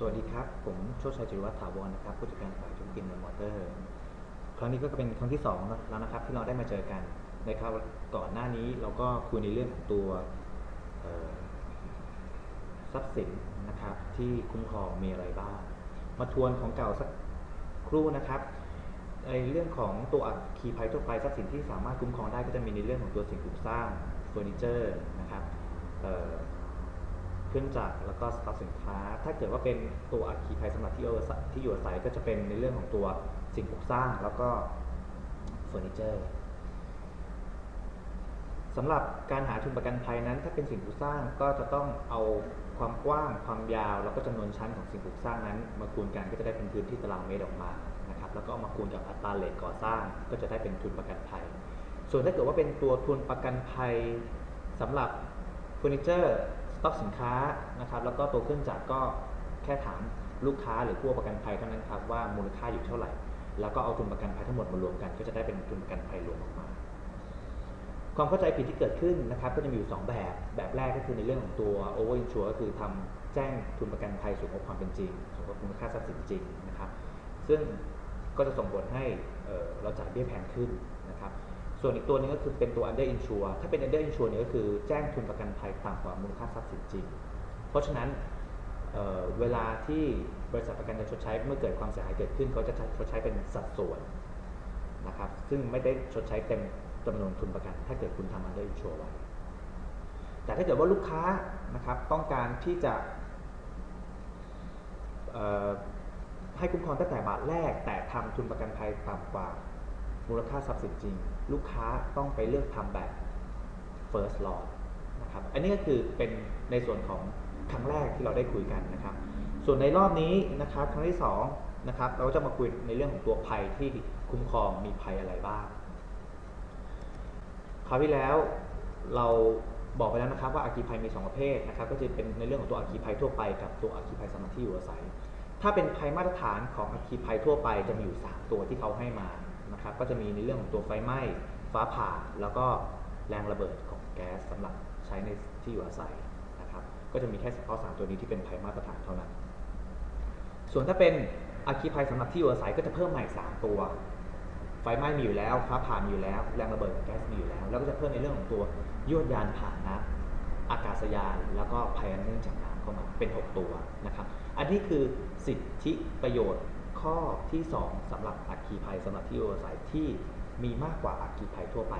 สวัสดีครับ ผมโชติชัยจิรวัฒน์ถาวรนะครับผู้จัดการฝ่ายธุรกิจในมอเตอร์ ครั้งนี้ก็เป็นครั้งที่สองแล้วนะครับที่เราได้มาเจอกันในคราวก่อนหน้านี้เราก็คุยในเรื่องของตัวทรัพย์สินนะครับที่คุ้มครองมีอะไรบ้าง มาทวนของเก่าสักครู่นะครับในเรื่องของตัวอัคคีภัยทั่วไปทรัพย์สินที่สามารถคุ้มครองได้ก็จะมีในเรื่องของตัวสิ่งปลูกสร้างเฟอร์นิเจอร์นะครับ เครื่องจักรแล้วก็สต็อกสินค้า ถ้าเกิดว่าเป็นตัวอัคคีภัยสำหรับที่อยู่อาศัยที่อยู่อาศัยก็จะเป็นในเรื่องของตัวสิ่งปลูกสร้างแล้วก็เฟอร์นิเจอร์สำหรับการหาทุนประกันภัยนั้น ถ้าเป็นสิ่งปลูกสร้างก็จะต้องเอาความกว้างความยาว แล้วก็จำนวนชั้นของสิ่งปลูกสร้างนั้น มาคูณกันก็จะได้เป็นพื้นที่ตารางเมตรออกมานะครับแล้วก็มาคูณกับอัตราเลทก่อสร้าง ก็จะได้เป็นทุนประกันภัย ส่วนถ้าเกิดว่าเป็นตัวทุนประกันภัยสำหรับเฟอร์นิเจอร์ ต็อกสินค้านะครับแล้วก็ตัวเครื่องจักรก็แค่ถามลูกค้าหรือผู้ประกันภัยเท่านั้นครับว่ามูลค่าอยู่เท่าไหร่ แล้วก็เอาทุนประกันภัยทั้งหมดมารวมกัน ก็จะได้เป็นทุนประกันภัยรวมออกมา ความเข้าใจผิดที่เกิดขึ้นนะครับก็จะมีอยู่ 2 แบบ แบบแรกก็คือในเรื่องของตัว over insure ก็คือทำแจ้งทุนประกันภัยสูงกว่าความเป็นจริงสูงกว่ามูลค่าทรัพย์สินจริงนะครับ ซึ่งก็จะส่งผลให้เเราจ่ายเบี้ยแพงขึ้นนะครับ ส่วนอีกตัวนึงก็คือเป็นตัว under insure ถ้าเป็น under insure เนี่ยก็คือแจ้งทุนประกันภัยต่ำกว่ามูลค่าทรัพย์สินจริง เพราะฉะนั้นเเวลาที่บริษัทประกันจะชดใช้เมื่อเกิดความเสียหายเกิดขึ้นเขาจะชดใช้เป็นสัดส่วนนะครับซึ่งไม่ได้ชดใช้เต็มจำนวนทุนประกัน ถ้าเกิดคุณทำ under insure ไว้แต่ถ้าเกิดว่าลูกค้านะครับต้องการที่จะให้คุ้มครองตั้งแต่บาทแรกแต่ทำทุนประกันภัยต่ำกว่า มูลค่าทรัพย์สินจริง ลูกค้าต้องไปเลือกทำแบบ first lot นะครับอันนี้ก็คือเป็นในส่วนของครั้งแรกที่เราได้คุยกันนะครับ ส่วนในรอบนี้นะครับครั้งที่สองนะครับเราก็จะมาคุยในเรื่องของตัวภัยที่คุ้มครองมีภัยอะไรบ้างคราวที่แล้วเราบอกไปแล้วนะครับว่าอาคีภัยมี 2 ประเภทนะครับ ก็จะเป็นในเรื่องของตัวอาคีภัยทั่วไปกับตัวอาคีภัยสำหรับที่อยู่อาศัย ถ้าเป็นภัยมาตรฐานของอาคีภัยทั่วไปจะมีอยู่ 3 ตัวที่เขาให้มา นะครับก็จะมีในเรื่องของตัวไฟไหม้ฟ้าผ่าแล้วก็แรงระเบิดของแก๊สสำหรับใช้ในที่อยู่อาศัยนะครับก็จะมีแค่เฉพาะ3ตัวนี้ที่เป็นภัยมาตรฐานเท่านั้น ส่วนถ้าเป็นอาคีภัยสำหรับที่อยู่อาศัยก็จะเพิ่มใหม่ 3 ตัว ไฟไหม้มีอยู่แล้วฟ้าผ่ามีอยู่แล้ว แรงระเบิดของแก๊สมีอยู่แล้ว แล้วก็จะเพิ่มในเรื่องของตัวยวดยานผ่านนะอากาศยานแล้วก็ภัยอันเนื่องจากน้ำเข้ามาเป็น 6 ตัวนะครับ อันนี้คือสิทธิประโยชน์ ข้อที่ 2สำหรับอัคคีภัยสำหรับที่อยู่อาศัยที่มีมากกว่าอัคคีภัยทั่วไป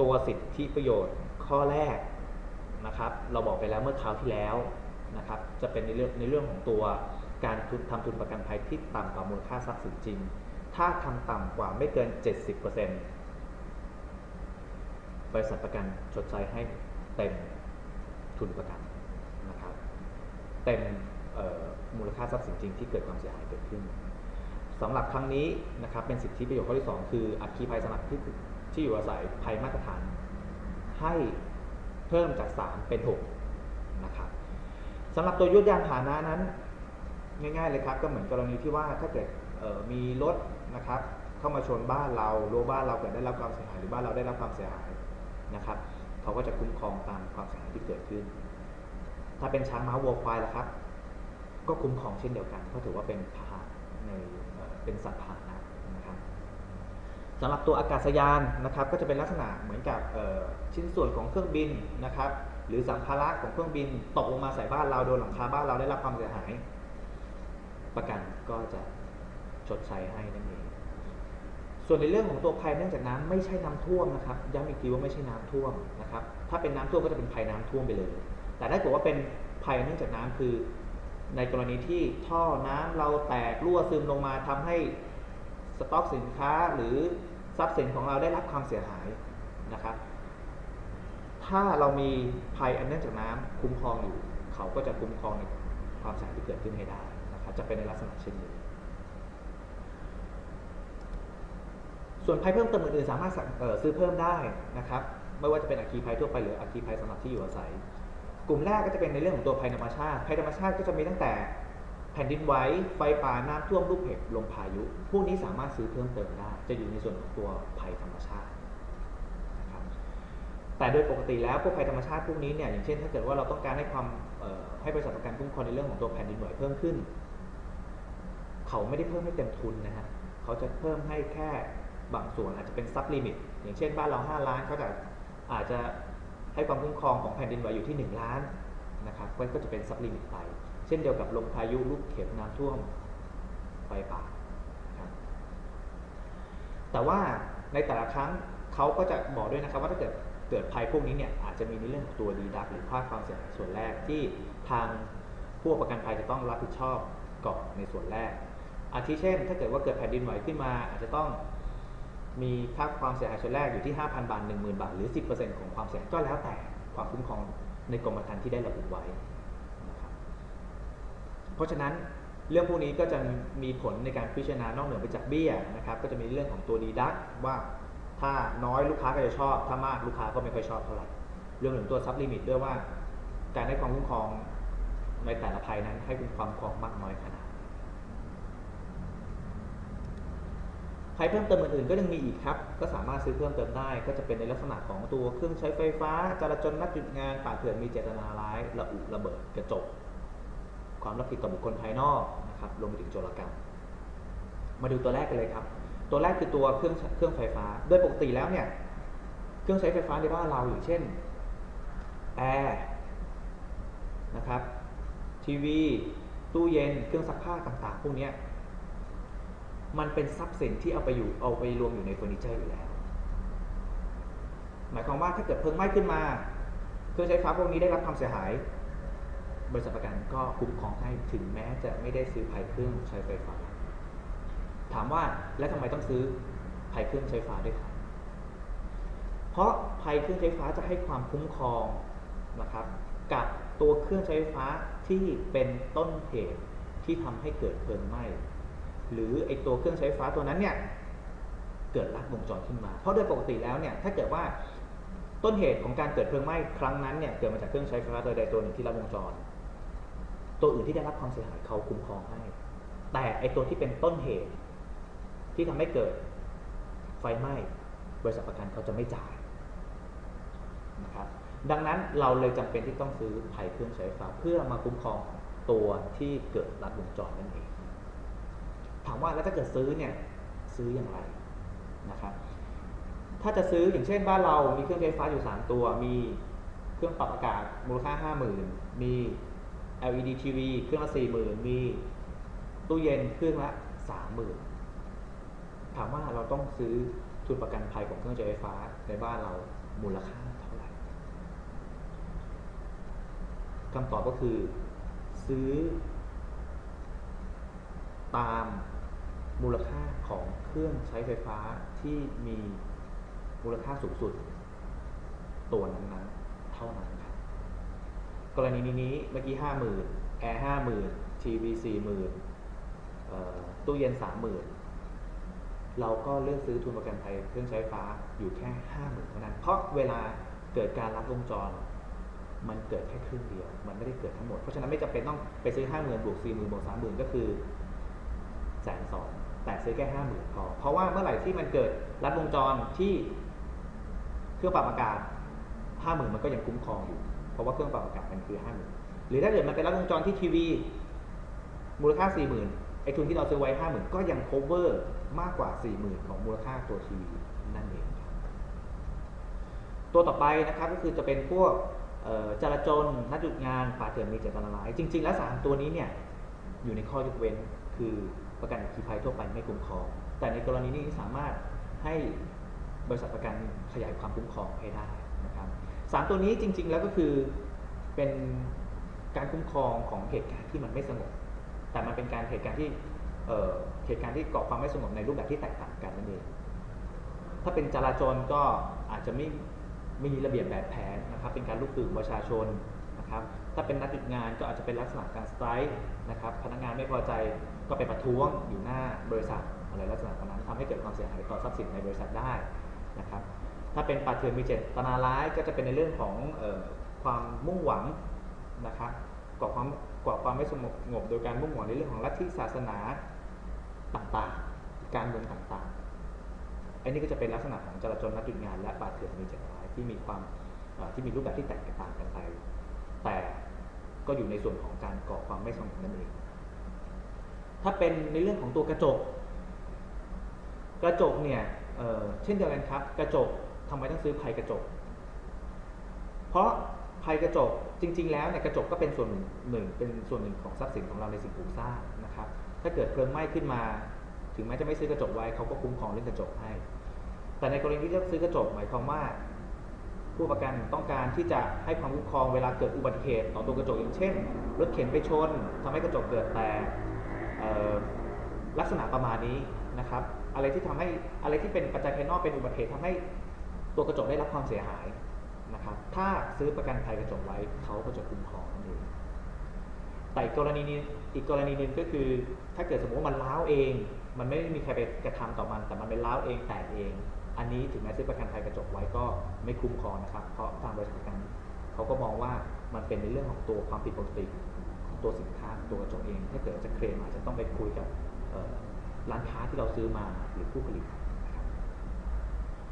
ตัวสิทธิประโยชน์ข้อแรกนะครับ เราบอกไปแล้วเมื่อคราวที่แล้วนะครับ จะเป็นในเรื่องในเรื่องของตัวการทุนทำทุนประกันภัยที่ต่ำกว่ามูลค่าทรัพย์สินจริง ถ้าทำต่ำกว่าไม่เกิน 70%บริษัทประกันชดใช้ให้เต็มทุนประกันนะครับ เต็ม มูลค่าทรัพย์สินจริงที่เกิดความเสียหายเกิดขึ้นสำหรับครั้งนี้นะครับเป็นสิทธิประโยชน์ข้อที่ 2 คืออัคคีภัยสำหรับที่ที่อยู่อาศัยภัยมาตรฐาน ให้เพิ่มจาก 3 เป็น6นะครับสำหรับตัวยุทธยานพาหนะนั้น ง่ายๆเลยครับ ก็เหมือนกรณีที่ว่าถ้าเกิดมีรถนะครับเข้ามาชนบ้านเรารั้วบ้านเราเกิดได้รับความเสียหายหรือบ้านเราได้รับความเสียหายนะครับเขาก็จะคุ้มครองตามความเสียหายที่เกิดขึ้น ถ้าเป็นช้างม้าวัวควายล่ะครับ ก็คุ้มครองเช่นเดียวกันเพราะถือว่าเป็นพาหะในเป็นสัตว์พาหนะนะครับสำหรับตัวอากาศยานนะครับก็จะเป็นลักษณะเหมือนกับชิ้นส่วนของเครื่องบินนะครับหรือสัมภาระของเครื่องบินตกลงมาใส่บ้านเราโดนหลังคาบ้านเราได้รับความเสียหาย ประกันก็จะชดใช้ให้นั่นเองส่วนในเรื่องของตัวภัยเนื่องจากน้ำไม่ใช่น้ำท่วมนะครับย้ำอีกทีว่าไม่ใช่น้ำท่วมนะครับถ้าเป็นน้ำท่วมก็จะเป็นภัยน้ำท่วมไปเลย แต่ถ้าเกิดว่าเป็นภัยเนื่องจากน้ำคือ ในกรณีที่ท่อน้ำเราแตกรั่วซึมลงมาทำให้สต็อกสินค้าหรือทรัพย์สินของเราได้รับความเสียหายนะครับ ถ้าเรามีภัยอันเนื่องจากน้ำคุ้มครองอยู่ เขาก็จะคุ้มครองในความเสียหายที่เกิดขึ้นให้ได้นะครับจะเป็นในลักษณะเช่นนี้ ส่วนภัยเพิ่มเติมอื่นๆสามารถซื้อเพิ่มได้นะครับ ไม่ว่าจะเป็นอัคคีภัยทั่วไปหรืออัคคีภัยสำหรับที่อยู่อาศัย กลุ่มแรกก็จะเป็นในเรื่องของตัวภัยธรรมชาติภัยธรรมชาติก็จะมีตั้งแต่แผ่นดินไหวไฟป่าน้ำท่วมลูกเห็บลมพายุ พวกนี้สามารถซื้อเพิ่มเติมได้ จะอยู่ในส่วนของตัวภัยธรรมชาตินะครับแต่โดยปกติแล้วพวกภัยธรรมชาติพวกนี้เนี่ยอย่างเช่น ถ้าเกิดว่าเราต้องการให้ความให้บริษัทประกันคุ้มครองในเรื่องของตัวแผ่นดินไหวเพิ่มขึ้น เขาไม่ได้เพิ่มให้เต็มทุนนะฮะเขาจะเพิ่มให้แค่บางส่วนอาจจะเป็นซับลิมิตอย่างเช่นบ้านเรา 5 ล้านเขาจะอาจจะ ให้ความคุ้มครองของแผ่นดินไหวอยู่ที่ 1 ล้านนะครับก็จะเป็นซับลิมิตไป เช่นเดียวกับลมพายุลูกเข็บน้ำท่วมไฟป่านะครับแต่ว่าในแต่ละครั้งเขาก็จะบอกด้วยนะครับว่าถ้าเกิดเกิดภัยพวกนี้เนี่ยอาจจะมีในเรื่องของตัวดีดักหรือค่าความเสียหายส่วนแรกที่ทางผู้ประกันภัยจะต้องรับผิดชอบก่อนในส่วนแรก อาทิเช่น ถ้าเกิดว่าเกิดแผ่นดินไหวขึ้นมา อาจจะต้อง มีค่าความเสียหายส่วนแรกอยู่ที่ 5,000 บาท 10,000 บาท หรือ 10%ของความเสียหายก็แล้วแต่ความคุ้มครองในกรมธรรม์ที่ได้ระบุไว้นะครับเพราะฉะนั้นเรื่องพวกนี้ก็จะมีผลในการพิจารณานอกเหนือไปจากเบี้ยนะครับ ก็จะมีเรื่องของตัวดีดักว่าถ้าน้อยลูกค้าก็จะชอบ ถ้ามากลูกค้าก็ไม่ค่อยชอบเท่าไหร่ เรื่องของตัวซับลิมิตด้วยว่า การให้ความคุ้มครองในแต่ละภัยนั้นให้คุณความคุ้มครองมากน้อยขนาด ไหนภัยเพิ่มเติมอื่นๆก็ยังมีอีกครับ ก็สามารถซื้อเพิ่มเติมได้ ก็จะเป็นในลักษณะของตัวเครื่องใช้ไฟฟ้า จราจรนัดหยุดงานป่าเถื่อนมีเจตนาร้าย ระอุระเบิดกระจก ความรับผิดต่อบุคคลภายนอกนะครับรวมไปถึงโจรกรรม มาดูตัวแรกกันเลยครับ ตัวแรกคือตัวเครื่องเครื่องไฟฟ้า โดยปกติแล้วเนี่ยเครื่องใช้ไฟฟ้าในบ้านเราอย่างเช่นแอร์นะครับทีวี ตู้เย็น เครื่องซักผ้าต่างๆ พวกนี้ มันเป็นทรัพย์สินที่เอาไปอยู่เอาไปรวมอยู่ในเฟอร์นิเจอร์อยู่แล้ว หมายความว่าถ้าเกิดเพลิงไหม้ขึ้นมาเครื่องใช้ไฟฟ้าพวกนี้ได้รับความเสียหาย บริษัทประกันก็คุ้มครองให้ถึงแม้จะไม่ได้ซื้อภัยเครื่องใช้ไฟฟ้า ถามว่าแล้วทำไมต้องซื้อภัยเครื่องใช้ไฟฟ้าด้วยครับเพราะภัยเครื่องใช้ไฟฟ้าจะให้ความคุ้มครองนะครับ กับตัวเครื่องใช้ไฟฟ้าที่เป็นต้นเหตุที่ทำให้เกิดเพลิงไหม้ หรือไอตัวเครื่องใช้ไฟฟ้าตัวนั้นเนี่ยเกิดลัดวงจรขึ้นมา เพราะโดยปกติแล้วเนี่ยถ้าเกิดว่าต้นเหตุของการเกิดเพลิงไหม้ครั้งนั้นเนี่ยเกิดมาจากเครื่องใช้ไฟฟ้าตัวใดตัวหนึ่งที่ลัดวงจร ตัวอื่นที่ได้รับความเสียหายเขาคุ้มครองให้ แต่ไอตัวที่เป็นต้นเหตุที่ทำให้เกิดไฟไหม้บริษัทประกันเขาจะไม่จ่ายนะครับดังนั้นเราเลยจำเป็นที่ต้องซื้อภัยเครื่องใช้ไฟฟ้าเพื่อมาคุ้มครองตัวที่เกิดลัดวงจรนั่นเอง ถามว่าแล้วถ้าเกิดซื้อเนี่ยซื้ออย่างไรนะครับ ถ้าจะซื้ออย่างเช่นบ้านเรามีเครื่องใช้ไฟฟ้าอยู่ 3 ตัว มีเครื่องปรับอากาศมูลค่า 50,000 มี LED TV เครื่องละ40,000 มีตู้เย็นเครื่องละ 30,000 ถามว่าเราต้องซื้อทุนประกันภัยของเครื่องใช้ไฟฟ้าในบ้านเรามูลค่าเท่าไหร่คำตอบก็คือซื้อ ตามมูลค่าของเครื่องใช้ไฟฟ้าที่มีมูลค่าสูงสุด ตัวนั้นๆเท่านั้นครับกรณีนี้เมื่อกี้ห้าหมื่นแอร์ห้าหมื่นทีวีสี่หมื่นตู้เย็นสามหมื่นเราก็เลือกซื้อทุนประกันภัยเครื่องใช้ไฟฟ้าอยู่แค่ห้าหมื่นเท่านั้น เพราะเวลาเกิดการลัดวงจร มันเกิดแค่ครึ่งเดียว มันไม่ได้เกิดทั้งหมด เพราะฉะนั้นไม่จำเป็นต้องไปซื้อห้าหมื่นบวกสี่หมื่นบวกสามหมื่นก็คือ แสนสองแต่ซื้อแค่ห้าหมื่นพอ เพราะว่าเมื่อไหร่ที่มันเกิดลัดวงจรที่เครื่องปรับอากาศห้าหมื่นมันก็ยังคุ้มครองอยู่ เพราะว่าเครื่องปรับอากาศมันคือห้าหมื่นหรือถ้าเกิดมันเป็นลัดวงจรที่ทีวีมูลค่าสี่หมื่นไอ้ทุนที่เราซื้อไว้ห้าหมื่นก็ยัง cover มากกว่าสี่หมื่นของมูลค่าตัวทีวีนั่นเองครับตัวต่อไปนะครับก็คือจะเป็นพวกจราจรนัดหยุดงานป่าเถื่อนมีเจตนาร้าย จริง ๆ แล้วสามตัวนี้เนี่ยอยู่ในข้อยกเว้นคือ ประกันอัคคีภัยทั่วไปไม่คุ้มครอง แต่ในกรณีนี้สามารถให้บริษัทประกันขยายความคุ้มครองให้ได้นะครับสามตัวนี้จริง ๆ แล้วก็คือเป็นการคุ้มครองของเหตุการณ์ที่มันไม่สงบ แต่มันเป็นการเหตุการณ์ที่เหตุการณ์ที่ก่อความไม่สงบในรูปแบบที่แตกต่างกันนั่นเอง ถ้าเป็นจราจรก็อาจจะไม่มีระเบียบแบบแผนนะครับ เป็นการลุกตื่นประชาชนนะครับ ถ้าเป็นนัดหยุดงานก็อาจจะเป็นลักษณะการสไตร์นะครับ พนักงานไม่พอใจ ก็ไปประท้วงอยู่หน้าบริษัทอะไรลักษณะนั้นทำให้เกิดความเสียหายต่อทรัพย์สินในบริษัทได้นะครับถ้าเป็นป่าเถื่อนมีเจตนาร้ายก็จะเป็นในเรื่องของออความมุ่งหวังนะครับก่อความก่อความไม่สงบโดยการมุ่งหวังในเรื่องของลัทธิศาสนาต่างๆ การเมืองต่างๆ อันนี้ก็จะเป็นลักษณะของจราจรนัดหยุดงาน และป่าเถื่อนมีเจตนาร้ายที่มีความที่มีรูปแบบที่แตกต่างกันไป แต่ก็อยู่ในส่วนของการก่อความไม่สงบนั่นเอง ถ้าเป็นในเรื่องของตัวกระจก กระจกเนี่ยเเช่นเดียวกันครับ กระจกทำไมต้องซื้อภัยกระจก เพราะภัยกระจกจริง ๆ แล้วเนี่ยกระจกก็เป็นส่วนหนึ่งหนึ่งเป็นส่วนหนึ่งของทรัพย์สินของเราในสิ่งปลูกสร้างนะครับ ถ้าเกิดเพลิงไหม้ขึ้นมา ถึงแม้จะไม่ซื้อกระจกไว้เขาก็คุ้มครองเรื่องกระจกให้ แต่ในกรณีที่จะซื้อกระจกหมายความว่าผู้ประกันต้องการที่จะให้ความคุ้มครองเวลาเกิดอุบัติเหตุต่อตัวกระจกอย่างเช่น รถเข็นไปชนทำให้กระจกเกิดแตก ลักษณะประมาณนี้นะครับอะไรที่ทำให้อะไรที่เป็นปัจจัยภายนอกเป็นอุบัติเหตุทำให้ตัวกระจกได้รับความเสียหายนะครับถ้าซื้อประกันภัยกระจกไว้เขาก็จะคุ้มครองนั่นเองแต่กรณีนี้อีกกรณีหนึ่งก็คือ ถ้าเกิดสมมติว่ามันล้าวเอง มันไม่ได้มีใครไปกระทำต่อมัน แต่มันเป็นล้าวเองแตกเอง อันนี้ถึงแม้ซื้อประกันภัยกระจกไว้ก็ไม่คุ้มครองนะครับ เพราะทางบริษัทประกันเขาก็มองว่ามันเป็นในเรื่องของตัวความผิดปกติ ตัวสินค้าตัวกระจกเอง ถ้าเกิดจะเคลมอาจจะต้องไปคุยกับร้านค้าที่เราซื้อมาหรือผู้ผลิต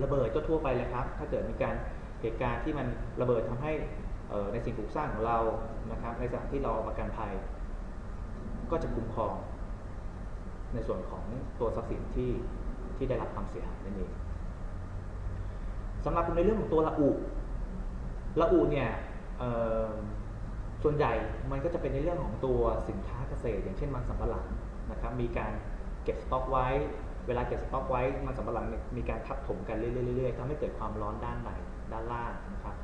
ระเบิดก็ทั่วไปเลยครับ ถ้าเกิดมีการเหตุการณ์ที่มันระเบิดทำให้ในสิ่งปลูกสร้างของเรานะครับ ในสถานที่เราประกันภัย ก็จะคุ้มครอง ในส่วนของตัวทรัพย์สินที่ที่ได้รับความเสียหายนั่นเองสำหรับในเรื่องของตัวละอุละอุเนี่ยเส่วนใหญ่มันก็จะเป็นในเรื่องของตัวสินค้าเกษตร อย่างเช่นมันสำปะหลังนะครับมีการเก็บสต็อกไว้ เวลาเก็บสต็อกไว้มันสำปะหลังมีการทับถมกันเรื่อยๆทำให้เกิดความร้อนด้านในด้านล่างนะครับ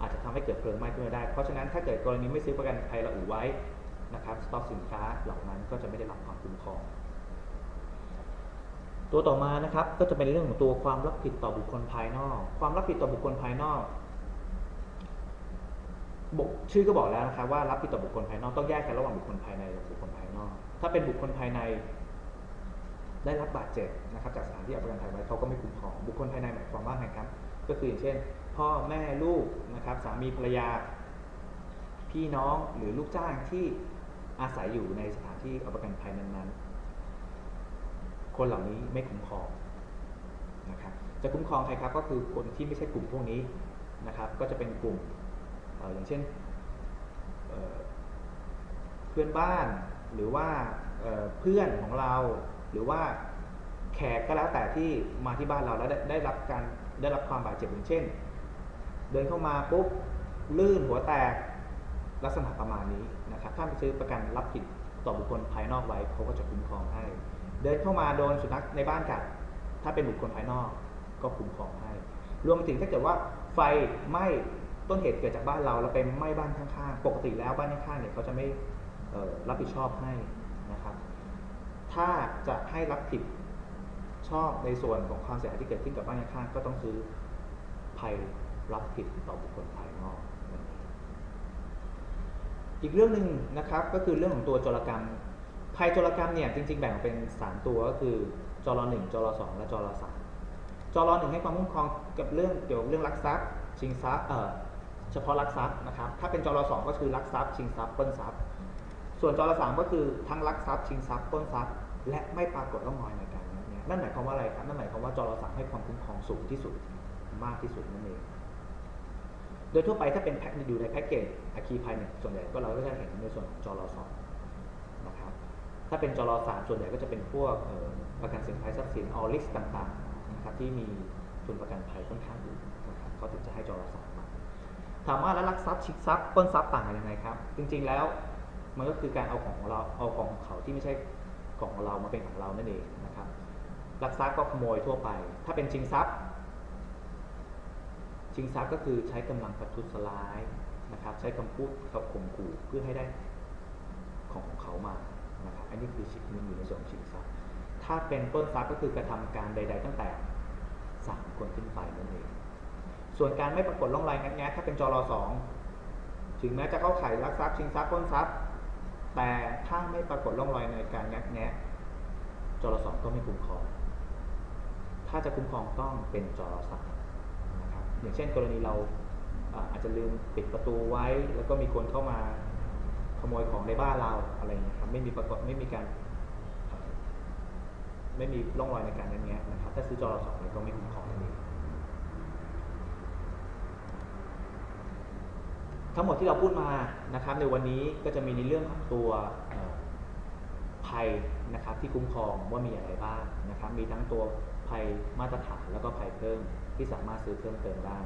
อาจจะทำให้เกิดเพลิงไหม้ขึ้นมาได้ เพราะฉะนั้นถ้าเกิดกรณีไม่ซื้อประกันภัยละอุไว้นะครับสต็อกสินค้าเหล่านั้นก็จะไม่ได้รับความคุ้มครองตัวต่อมานะครับก็จะเป็นเรื่องของตัวความรับผิดต่อบุคคลภายนอก ความรับผิดต่อบุคคลภายนอก ชื่อก็บอกแล้วนะครับว่ารับผิดต่อบุคคลภายนอกต้องแยกกันระหว่างบุคคลภายในกับบุคคลภายนอก ถ้าเป็นบุคคลภายใน ได้รับบาดเจ็บนะครับ จากสถานที่เอาประกันภัยไว้เขาก็ไม่คุ้มครองบุคคลภายในหมายความว่าไงครับ ก็คืออย่างเช่น พ่อแม่ลูกนะครับสามีภรรยา พี่น้องหรือลูกจ้างที่อาศัยอยู่ในสถานที่เอาประกันภัยนั้นๆ คนเหล่านี้ไม่คุ้มครองนะครับจะคุ้มครองใครครับก็คือคนที่ไม่ใช่กลุ่มพวกนี้นะครับ ก็จะเป็นกลุ่ม อย่างเช่นเพื่อนบ้านหรือว่าเพื่อนของเราหรือว่าแขกก็แล้วแต่ที่มาที่บ้านเราแล้วได้ได้รับการได้รับความบาดเจ็บอย่างเช่น เดินเข้ามาปุ๊บลื่นหัวแตกลักษณะประมาณนี้นะครับถ้าไปซื้อประกันรับผิดต่อบุคคลภายนอกไว้เขาก็จะคุ้มครองให้ เดินเข้ามาโดนสุนัขในบ้านกัดถ้าเป็นบุคคลภายนอกก็คุ้มครองให้ รวมถึงถ้าเกิดว่าไฟไหม้ ต้นเหตุเกิดจากบ้านเราแล้วไปไหม้บ้านข้างๆ ปกติแล้วบ้านข้างๆเนี่ยเขาจะไม่รับผิดชอบให้นะครับ ถ้าจะให้รับผิดชอบในส่วนของความเสียหายที่เกิดขึ้นกับบ้านข้างๆก็ต้องซื้อภัยรับผิดต่อบุคคลภายนอก อีกเรื่องหนึ่งนะครับก็คือเรื่องของตัวจรกรรม ภัยจรกรรมเนี่ยจริงๆ แบ่งออกเป็น 3 ตัวก็คือจร1จร2และจร3จร1ให้ความคุ้มครองกับเรื่องเกี่ยวกับเรื่องลักทรัพย์ชิงทรัพย์เอ่อ ฉพาะลักทรัพย์นะครับ ถ้าเป็นจร2ก็คือลักทรัพย์ชิงทรัพย์ปล้นทรัพย์ ส่วนจร3ก็คือทั้งลักทรัพย์ชิงทรัพย์ปล้นทรัพย์ และไม่ปรากฏร่องรอยในการงัดแงะนั่นหมายความว่าอะไรครับ นั่นหมายความว่าจร3ให้ความคุ้มครองสูงที่สุดมากที่สุดนั่นเอง โดยทั่วไปถ้าเป็นแพ็คอยู่ในแพ็กเกจอาคีภัยเนี่ยส่วนใหญ่ก็เราก็จะเห็นในส่วนของจร2นะครับ ถ้าเป็นจรสามส่วนใหญ่ก็จะเป็นพวกประกันสินค้าทรัพย์สินออลิสต่างๆนะครับที่มีทุนประกันภัยค่อนข้างดีนะครับเขาถึงจะให้จรสาม ถามว่าแล้วลักทรัพย์ชิงทรัพย์ปล้นทรัพย์ต่างกันยังไงครับ จริง ๆแล้วมันก็คือการเอาของเราเอาของเขาที่ไม่ใช่ของเรามาเป็นของเรานั่นเองนะครับลักทรัพย์ก็ขโมยทั่วไป ถ้าเป็นชิงทรัพย์ ชิงทรัพย์ก็คือใช้กำลังประทุษร้ายนะครับ ใช้คำพูดกับข่มขู่เพื่อให้ได้ของของเขามานะครับอันนี้คือชิงมันอยู่ในส่วนของชิงทรัพย์ ถ้าเป็นปล้นทรัพย์ก็คือกระทำการใด ๆ ตั้งแต่สามคนขึ้นไปนั่นเอง ส่วนการไม่ปรากฏร่องรอยงัดแงะถ้าเป็นจรสองถึงแม้จะเข้าข่ายลักทรัพย์ชิงทรัพย์ปล้นทรัพย์ แต่ถ้าไม่ปรากฏร่องรอยในการงัดแงะจรสองก็ไม่คุ้มครอง ถ้าจะคุ้มครองต้องเป็นจรสามนะครับอย่างเช่น กรณีเราอาจจะลืมปิดประตูไว้ แล้วก็มีคนเข้ามาขโมยของในบ้านเราอะไรอย่างเงี้ยครับไม่มีปรากฏไม่มีการไม่มีร่องรอยในการงัดแงะนะครับถ้าซื้อจรสองเนี่ยก็ไม่คุ้มครองนั่นเอง ทั้งหมดที่เราพูดมานะครับในวันนี้ก็จะมีในเรื่องของตัวภัยนะครับที่คุ้มครองว่ามีอะไรบ้างนะครับมีทั้งตัวภัยมาตรฐานแล้วก็ภัยเพิ่มที่สามารถซื้อเพิ่มเติมได้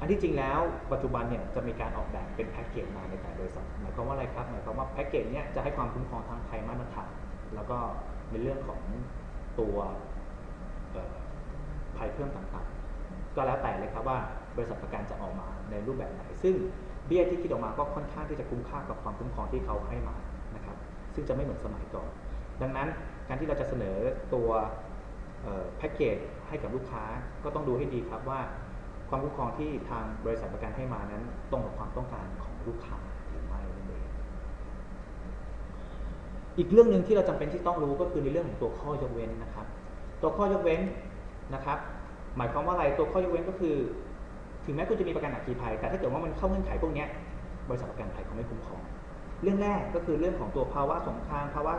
อันที่จริงแล้วปัจจุบันเนี่ยจะมีการออกแบบเป็นแพ็กเกจมาในแต่บริษัทหมายความว่าอะไรครับหมายความว่าแพ็กเกจเนี่ยจะให้ความคุ้มครองทางภัยมาตรฐานแล้วก็ในเรื่องของตัวภัยเพิ่มต่างๆ ก็แล้วแต่เลยครับว่า บริษัทประกันจะออกมาในรูปแบบไหน ซึ่งเบี้ยที่คิดออกมาก็ค่อนข้างที่จะคุ้มค่ากับความคุ้มครองที่เขาให้มานะครับซึ่งจะไม่เหมือนสมัยก่อน ดังนั้นการที่เราจะเสนอตัวแพ็กเกจให้กับลูกค้าก็ต้องดูให้ดีครับว่า ความคุ้มครองที่ทางบริษัทประกันให้มานั้น ตรงกับความต้องการของลูกค้าหรือไม่นั่นเองอีกเรื่องหนึ่งที่เราจำเป็นที่ต้องรู้ก็คือในเรื่องของตัวข้อยกเว้นนะครับ ตัวข้อยกเว้นนะครับ หมายความว่าอะไรตัวข้อยกเว้นก็คือ ถึงแม้คุณจะมีประกันอัคคีภัย แต่ถ้าเกิดว่ามันเข้าเงื่อนไขพวกนี้บริษัทประกันภัยเขาไม่คุ้มครอง เรื่องแรกก็คือเรื่องของตัวภาวะสงครามภาวะ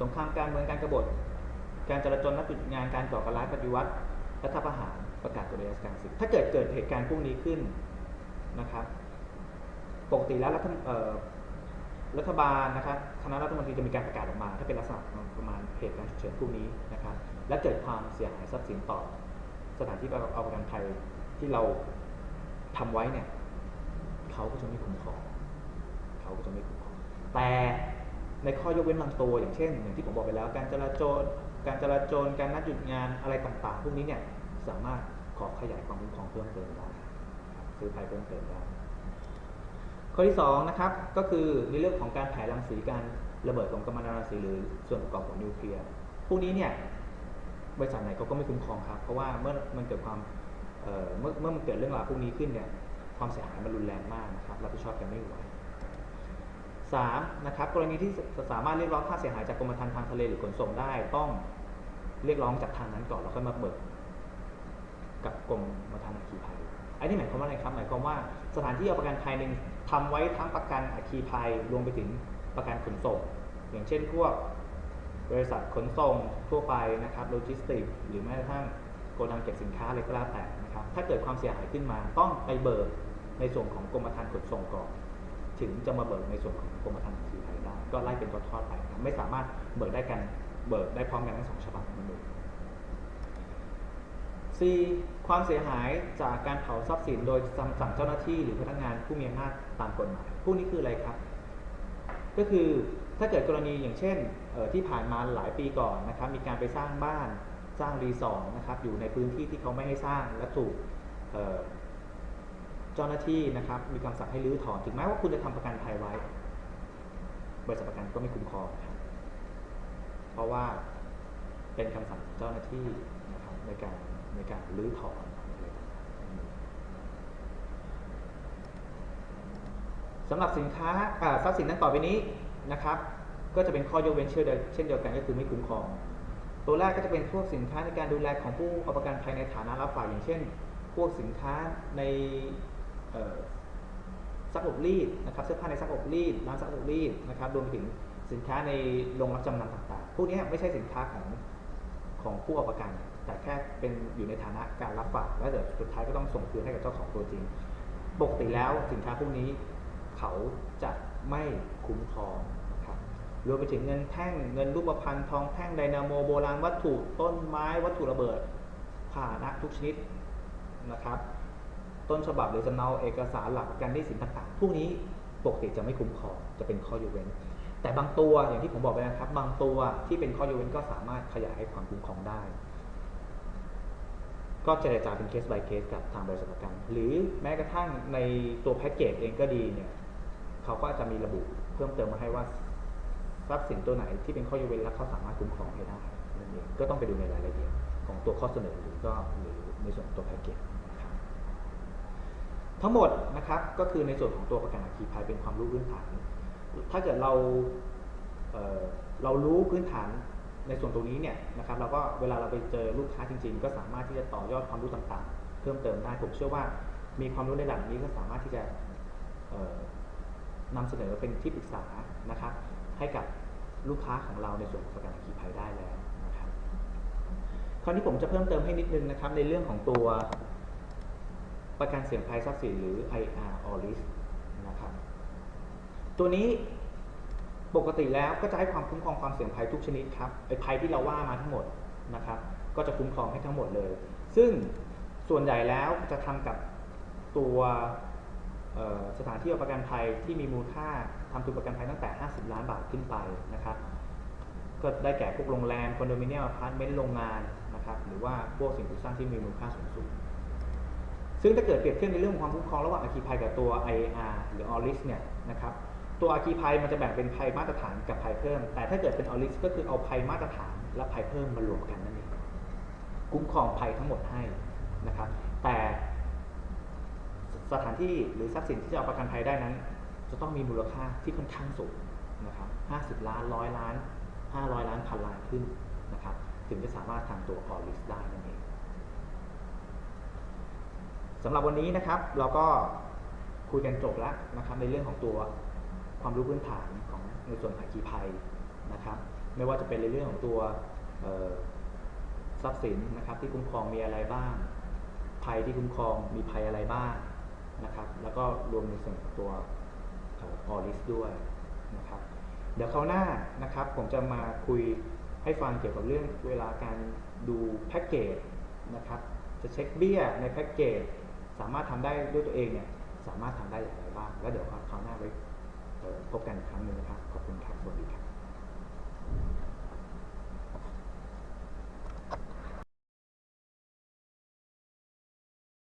สงครามการเมืองการกบฏ การจราจรนักจุดงานการก่อการร้ายปฏิวัติรัฐประหารประกาศกฎหมายราชการสิทธิ์ถ้าเกิดเกิดเหตุการณ์พวกนี้ขึ้นนะครับ ปกติแล้วรัฐรัฐบาลนะครับคณะรัฐมนตรีจะมีการประกาศออกมา ถ้าเป็นลักษณะประมาณเหตุการณ์ฉุกเฉินพวกนี้นะครับ และเกิดความเสียหายทรัพย์สินต่อสถานที่เอาประกันภัยที่เรา ทำไว้เนี่ยเขาก็จะไม่คุ้มครองเขาก็จะไม่คุ้มครอง แต่ในข้อยกเว้นบางตัวอย่างเช่นอย่างที่ผมบอกไปแล้ว การจราจรการจราจรการนัดหยุดงานอะไรต่างๆ พวกนี้เนี่ยสามารถขอขยายความคุ้มครองเพิ่มเติมได้ซื้อภัยเพิ่มเติมได้ข้อที่2นะครับก็คือในเรื่องของการแผ่รังสีการระเบิดของกัมมันตรังสีหรือส่วนประกอบของนิวเคลียร์พวกนี้เนี่ยบริษัทไหนเขาก็ไม่คุ้มครองครับ เพราะว่าเมื่อมันเกิดความ เมื่อเมื่อมันเกิดเรื่องราวพวกนี้ขึ้นเนี่ยความเสียหายมันรุนแรงมากนะครับรับผิดชอบกันไม่ไหวสามนะครับกรณีที่สามารถเรียกร้องค่าเสียหายจากกรมธรรม์ทางทะเลหรือขนส่งได้ต้องเรียกร้องจากทางนั้นก่อนแล้วค่อยมาเบิกกับกรมธรรม์อัคคีภัยอันนี้หมายความว่าอะไรครับหมายความว่าสถานที่เอาประกันภัยหนึ่งทำไว้ทั้งประกันอัคคีภัยรวมไปถึงประกันขนส่ง อย่างเช่นพวกบริษัทขนส่งทั่วไปนะครับโลจิสติกส์หรือแม้กระทั่งโกดังเก็บสินค้าอะไรก็แล้วแต่ ถ้าเกิดความเสียหายขึ้นมา ต้องไปเบิกในส่วนของกรมธรรม์ขนส่งก่อนถึงจะมาเบิกในส่วนของกรมธรรม์อัคคีภัยได้ ก็ไล่เป็นทอดๆไปครับไม่สามารถเบิกได้กันเบิกได้พร้อมกันทั้งสองฉบับนั่นเอง C ความเสียหายจากการเผาทรัพย์สินโดยสั่งเจ้าหน้าที่หรือพนักงานผู้มีอำนาจตามกฎหมาย พวกนี้คืออะไรครับ ก็คือถ้าเกิดกรณีอย่างเช่นที่ผ่านมาหลายปีก่อนนะครับ มีการไปสร้างบ้าน สร้างรีสอร์ทนะครับอยู่ในพื้นที่ที่เขาไม่ให้สร้างและถูกเเจ้าหน้าที่นะครับมีคำสั่งให้รื้อถอนถึงแม้ว่าคุณจะทำประกันภัยไว้ บริษัทประกันก็ไม่คุ้มครองครับเพราะว่าเป็นคำสั่งเจ้าหน้าที่นะครับในการในการรื้อถอนสำหรับสินค้าทรัพย์สินนั้นต่อไปนี้นะครับ ก็จะเป็นข้อยกเว้นเช่นเดียวกันก็คือไม่คุ้มครอง ตัวแรกก็จะเป็นพวกสินค้าในการดูแลของผู้เอาประกันภัยในฐานะรับฝากอย่างเช่น พวกสินค้าในซักอบรีดนะครับเสื้อผ้าในซักอบรีดร้านซักอบรีดนะครับรวมไปถึงสินค้าในโรงรับจำนำต่างๆ พวกนี้ไม่ใช่สินค้าของของผู้เอาประกัน แต่แค่เป็นอยู่ในฐานะการรับฝาก แล้วเดี๋ยวสุดท้ายก็ต้องส่งคืนให้กับเจ้าของตัวจริง ปกติแล้วสินค้าพวกนี้เขาจะไม่คุ้มครอง รวมไปถึงเงินแท่งเงินรูปพรรณทองแท่งไดนาโมโบราณวัตถุต้นไม้วัตถุระเบิดพานะทุกชนิดนะครับ ต้นฉบับหรือสำเนาเอกสารหลักกันหนี้สินต่างๆพวกนี้ปกติจะไม่คุ้มครองจะเป็นข้อยกเว้น แต่บางตัวอย่างที่ผมบอกไปนะครับ บางตัวที่เป็นข้อยกเว้นก็สามารถขยายให้ความคุ้มครองได้ ก็เจรจาเป็นเคส by เคสกับทางบริษัทประกัน หรือแม้กระทั่งในตัวแพ็กเกจเองก็ดีเนี่ยเขาก็จะมีระบุเพิ่มเติมมาให้ว่า ทรัพย์สินตัวไหนที่เป็นข้อยกเว้นแล้วเขาสามารถคุ้มครองให้ได้นั่นเองก็ต้องไปดูในรายละเอียดของตัวข้อเสนอหรือก็หรือในส่วนตัวแพ็กเกจทั้งหมดนะครับก็คือในส่วนของตัวประกันอัคคีภัยเป็นความรู้พื้นฐาน ถ้าเกิดเราเเรารู้พื้นฐานในส่วนตรงนี้เนี่ยนะครับเราก็เวลาเราไปเจอลูกค้าจริง ๆ ก็สามารถที่จะต่อยอดความรู้ต่างๆ เพิ่มเติมได้ผมเชื่อว่ามีความรู้ในระดับนี้ก็สามารถที่จะเอ่อนำเสนอเป็นที่ปรึกษานะครับให้กับ ลูกค้าของเราในส่วนของประกันอัคคีภัยได้แล้วนะครับคราวนี้ผมจะเพิ่มเติมให้นิดนึงนะครับ ในเรื่องของตัวประกันเสี่ยงภัยทรัพย์สินหรือ IR or risk นะครับ ตัวนี้ปกติแล้วก็จะให้ความคุ้มครองความเสี่ยงภัยทุกชนิดครับไอ้ภัยที่เราว่ามาทั้งหมดนะครับ ก็จะคุ้มครองให้ทั้งหมดเลย ซึ่งส่วนใหญ่แล้วจะทำกับตัว สถานที่ประกันภัยที่มีมูลค่าทำทุนประกันภัยตั้งแต่ 50 ล้านบาทขึ้นไปนะครับ ก็ได้แก่พวกโรงแรมคอนโดมิเนียมอพาร์ตเมนต์โรงงานนะครับหรือว่าพวกสิ่งปลูกสร้างที่มีมูลค่าสูงสุดซึ่งถ้าเกิดเปรียบเทียบในเรื่องของความคุ้มครองระหว่างอาคีภัยกับตัว IAR หรือ ORIS เนี่ยนะครับตัวอาคีภัยมันจะแบ่งเป็นภัยมาตรฐานกับภัยเพิ่ม แต่ถ้าเกิดเป็น ORIS ก็คือเอาภัยมาตรฐานและภัยเพิ่มมารวมกันนั่นเองคุ้มครองภัยทั้งหมดให้นะครับแต่ สถานที่หรือทรัพย์สินที่จะเอาประกันภัยได้นั้น จะต้องมีมูลค่าที่ค่อนข้างสูงนะครับ50 ล้านร้อยล้าน 500 ล้านพันล้านขึ้นนะครับ ถึงจะสามารถทำตัว ORIS ได้นั่นเองสำหรับวันนี้นะครับเราก็คุยกันจบแล้วนะครับ ในเรื่องของตัวความรู้พื้นฐานของในส่วนของอัคคีภัยนะครับ ไม่ว่าจะเป็นในเรื่องของตัวทรัพย์สินนะครับ ที่คุ้มครองมีอะไรบ้าง ภัยที่คุ้มครองมีภัยอะไรบ้าง นะครับ แล้วก็รวมในส่วนของตัวออริสด้วยนะครับ เดี๋ยวคราวหน้านะครับ ผมจะมาคุยให้ฟังเกี่ยวกับเรื่องเวลาการดูแพ็กเกจนะครับจะเช็คเบี้ยในแพ็กเกจสามารถทำได้ด้วยตัวเองเนี่ยสามารถทำได้อย่างไรบ้าง แล้วเดี๋ยวคราวหน้าไว้พบกันอีกครั้งหนึ่งนะครับ ขอบคุณครับ สวัสดีครับ